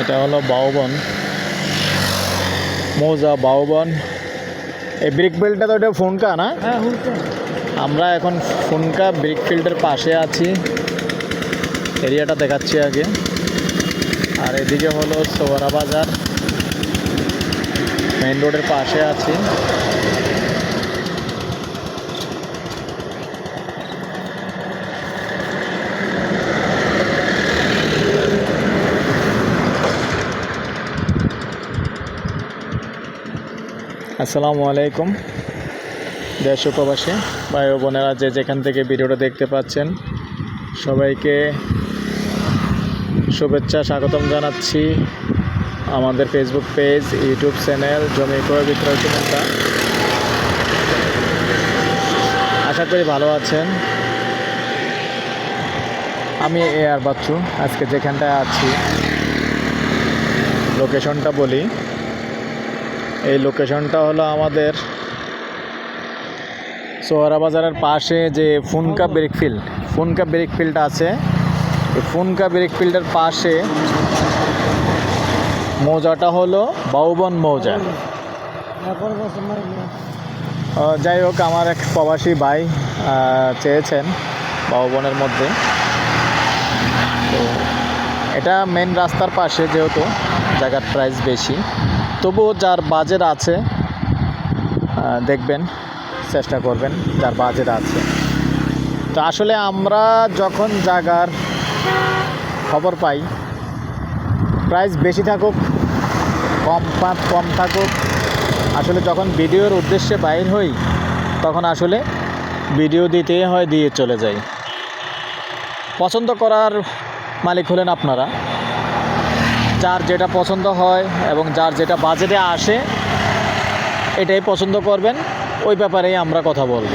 এটা হলো বাউবন। মৌজা বাউবন। এই ব্রিক বিলটা তো ওটা ফোনকা না? হ্যাঁ আমরা এখন ফোনকা ব্রিক ফিল্ডের পাশে আছি। এরিয়াটা দেখাচ্ছি আগে। আর এদিকে হলো সোহরা বাজার মেন রোডের পাশে আছি। আসসালামু আলাইকুম। দেশ ও প্রবাসী ভাই ও বোনেরা যে যেখান থেকে ভিডিওটা দেখতে পাচ্ছেন, সবাইকে শুভেচ্ছা, স্বাগতম জানাচ্ছি আমাদের ফেসবুক পেজ ইউটিউব চ্যানেল জমি ক্রয় বিক্রয় কেন্দ্রটা আশা করি ভালো আছেন। আমি এ আর বাচ্চু, আজকে যেখানটায় আছি লোকেশনটা বলি। এই লোকেশনটা হলো আমাদের সোহরা বাজারের পাশে যে Phunka break field Phunka break field আছে। এই ফুনকা ব্রেক ফিল্ডের পাশে মৌজাটা হলো বাউবন মৌজা। যাই হোক, আমার এক প্রবাসী ভাই চেয়েছেন বাউবনের মধ্যে। তো এটা মেন রাস্তার পাশে যেহেতু। জায়গার প্রাইস বেশি। তবুও যার বাজেট আছে দেখবেন, চেষ্টা করবেন যার বাজেট আছে। তো আসলে আমরা যখন জায়গার খবর পাই প্রাইস বেশি থাকুক, কম কম থাকুক, আসলে যখন ভিডিওর উদ্দেশ্যে বাইর হই, তখন আসলে ভিডিও দিতে হয়, দিয়ে চলে যাই। পছন্দ করার মালিক হলেন আপনারা। যার যেটা পছন্দ হয় এবং যার যেটা বাজেটে আসে, এটাই পছন্দ করবেন। ওই ব্যাপারেই আমরা কথা বলব।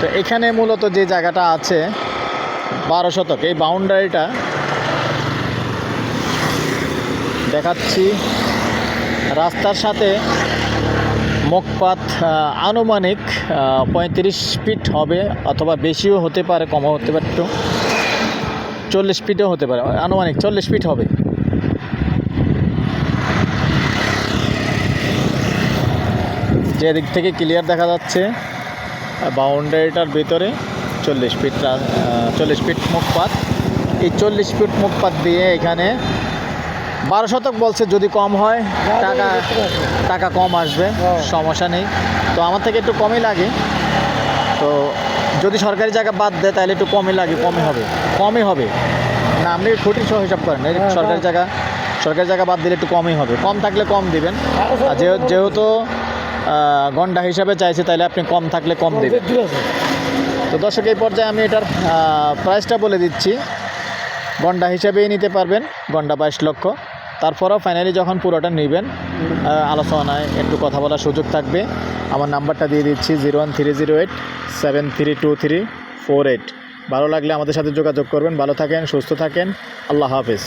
তো এখানে মূলত যে জায়গাটা আছে, বারো শতক, এই বাউন্ডারিটা দেখাচ্ছি। রাস্তার সাথে মুখপাত, আনুমানিক পঁয়ত্রিশ ফিট হবে অথবা বেশিও হতে পারে, কমও হতে পারে একটু। চল্লিশ ফিটও হতে পারে। আনুমানিক চল্লিশ ফিট হবে। যে দিক থেকে ক্লিয়ার দেখা যাচ্ছে বাউন্ডারিটার ভিতরে চল্লিশ ফিট চল্লিশ ফিট মুখপাত। এই চল্লিশ ফিট মুখপাত দিয়ে এখানে বারো শতক বলছে যদি কম হয় টাকা টাকা কম আসবে হ্যাঁ। সমস্যা নেই। তো আমার থেকে একটু কমই লাগে। তো যদি সরকারি জায়গা বাদ দেয় তাহলে একটু কমই লাগে কমই হবে কমই হবে। না আপনি খুঁটি সহ হিসাব করেন এই হ্যাঁ, সরকারি হ্যাঁ। জায়গা সরকারি জায়গা বাদ দিলে একটু কমই হবে কম থাকলে কম দিবেন। আর যেহেতু গন্ডা হিসাবে চাইছে তাহলে আপনি কম থাকলে কম দেবেন। তো দর্শক এই পর্যায়ে আমি এটার প্রাইসটা বলে দিচ্ছি। গন্ডা হিসাবেই নিতে পারবেন গন্ডা বাইশ লক্ষ। তারপরেও ফাইনালি যখন পুরোটা নেবেন আলোচনায় একটু কথা বলার সুযোগ থাকবে, আমার নাম্বারটা দিয়ে দিচ্ছি zero one three zero eight, seven three two three four eight. ভালো লাগলে আমাদের সাথে যোগাযোগ করবেন, ভালো থাকেন, সুস্থ থাকেন, আল্লাহ হাফেজ।